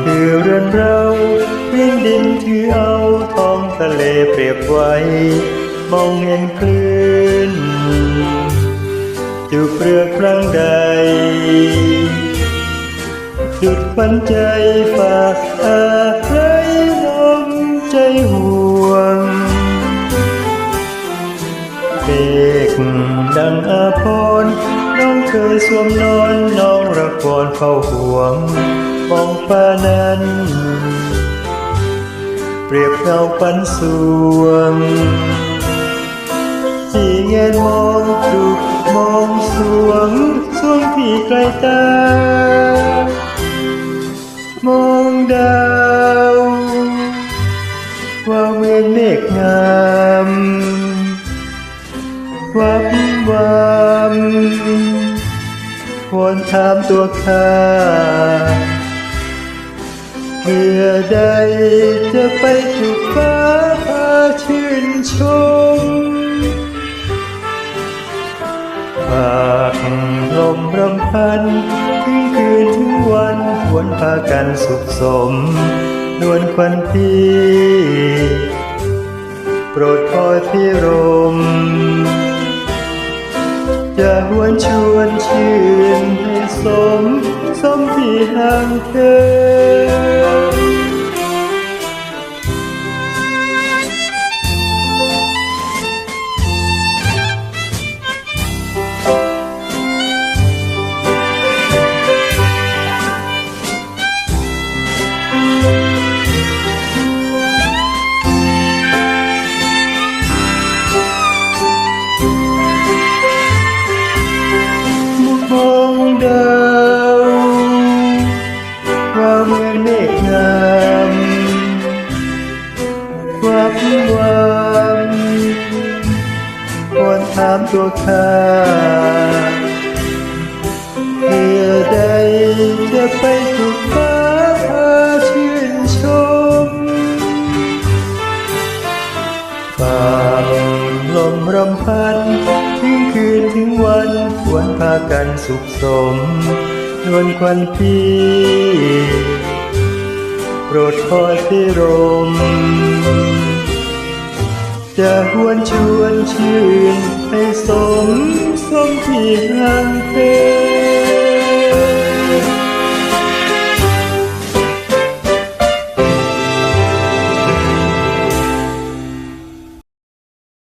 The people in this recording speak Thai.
คือเรือนเราพื้นดินที่เอาท้องทะเลเปรียบไว้ มองเห็นคลื่นจูบเปลือกครั้งใดจุดฝันใจฝากอะไรลมใจห่วงเด็กดังอาพรน้องเคยสวมนอนน้องรักวอนเฝ้าห่วง องฟ้านั้น เปรียบเงาฝันสวง ที่เงนมองจุกมองสวงสวงที่ไกลตามองดาวว่าเวียนเมฆงามวับวามควรถามตัวข้า เมื่อใดจะไปจุดฟ้าพาชื่นชมฝากลมรำพันถึงคืนถึงวันควรพากันสุขสมนวลควันพี่โปรดคอยพี่รมจะหวนชวนชื่นให้สม สมที่ห่างเธอ ดาวว่าเมืองเมฆงามวับวันควรถามตัวข้าเพื่อใดจะไปถูกฟ้า นพากันสุขสมดวนควันพี่โปรดคอยพี่รม จะหวนชวนชื่นให้สมสมที่ห่างเพ